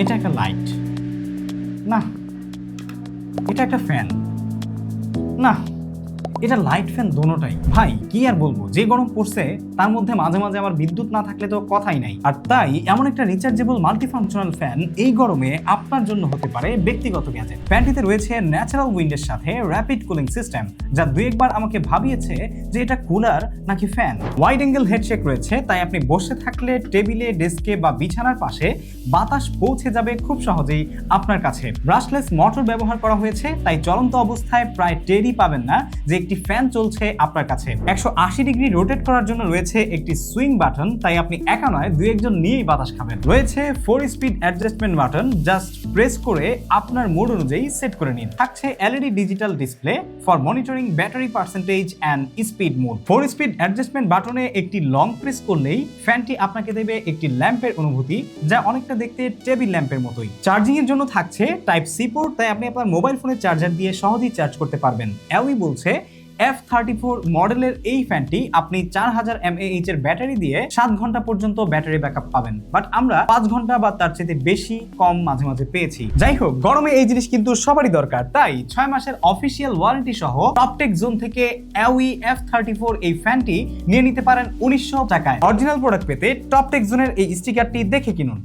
এটা একটা লাইট না এটা একটা ফ্যান না। এটা লাইট ফ্যান দোনোটাই। ভাই, কি আর বলব? যে গরম পড়ছে, তার মধ্যে মাঝে মাঝে আবার বিদ্যুৎ না থাকলে তো কথাই নাই। আর তাই, এমন একটা রিচার্জেবল মাল্টিফাংশনাল ফ্যান এই গরমে আপনার জন্য হতে পারে ব্যক্তিগত গ্যাজেট ফ্যানটিতে রয়েছে ন্যাচারাল উইন্ডের সাথে র্যাপিড কুলিং সিস্টেম যা দুই একবার আমাকে ভাবিয়েছে যে এটা কুলার নাকি ফ্যান ওয়াইড অ্যাঙ্গেল হেডশেক রয়েছে, তাই আপনি বসে থাকলে টেবিলে ডেস্কে বা বিছানার পাশে বাতাস পৌঁছে যাবে খুব সহজেই আপনার কাছে। ব্রাশলেস মোটর ব্যবহার করা হয়েছে, তাই চলন্ত অবস্থায় প্রায় টেরই পাবেন না যে একটি ফ্যান চলছে আপনার কাছে। একশো আশি ডিগ্রি রোটেট করার জন্য রয়েছে একটি সুইং বাটন তাই আপনি একা নয়, দুই একজন নিয়েই বাতাস খাবেন। রয়েছে four speed adjustment button just press করে আপনার মোড অনুযায়ী সেট করে নিন। থাকছে LED digital display for monitoring battery percentage and speed mode four speed adjustment বাটনে একটি লং প্রেস করলেই ফ্যানটি আপনাকে দেবে একটি ল্যাম্পের অনুভূতি, যা অনেকটা দেখতে টেবিল ল্যাম্পের মতোই। চার্জিং এর জন্য থাকছে টাইপ সি পোর্ট তাই আপনি আপনার মোবাইল ফোনের চার্জার দিয়ে সহজেই চার্জ করতে পারবেন। এলই বলছে এফ থার্টি ফোর মডেলের এই ফ্যানটি আপনি চার হাজার এমএএইচ এর ব্যাটারি দিয়ে সাত ঘণ্টা পর্যন্ত ব্যাটারি ব্যাকআপ পাবেন। বাট আমরা পাঁচ ঘণ্টা বা তার চেয়ে বেশি কম মাঝে মাঝে পেয়েছি। যাই হোক, গরমে এই জিনিস কিন্তু সবারই দরকার। তাই ছয় মাসের অফিসিয়াল ওয়ারেন্টি সহ টপটেক জোন থেকে অ্যাউই এফ থার্টি ফোর এই ফ্যানটি নিয়ে নিতে পারেন উনিশশো টাকায়। অরিজিনাল প্রোডাক্ট পেতে টপটেক জোনের এই স্টিকারটি দেখে কিনুন।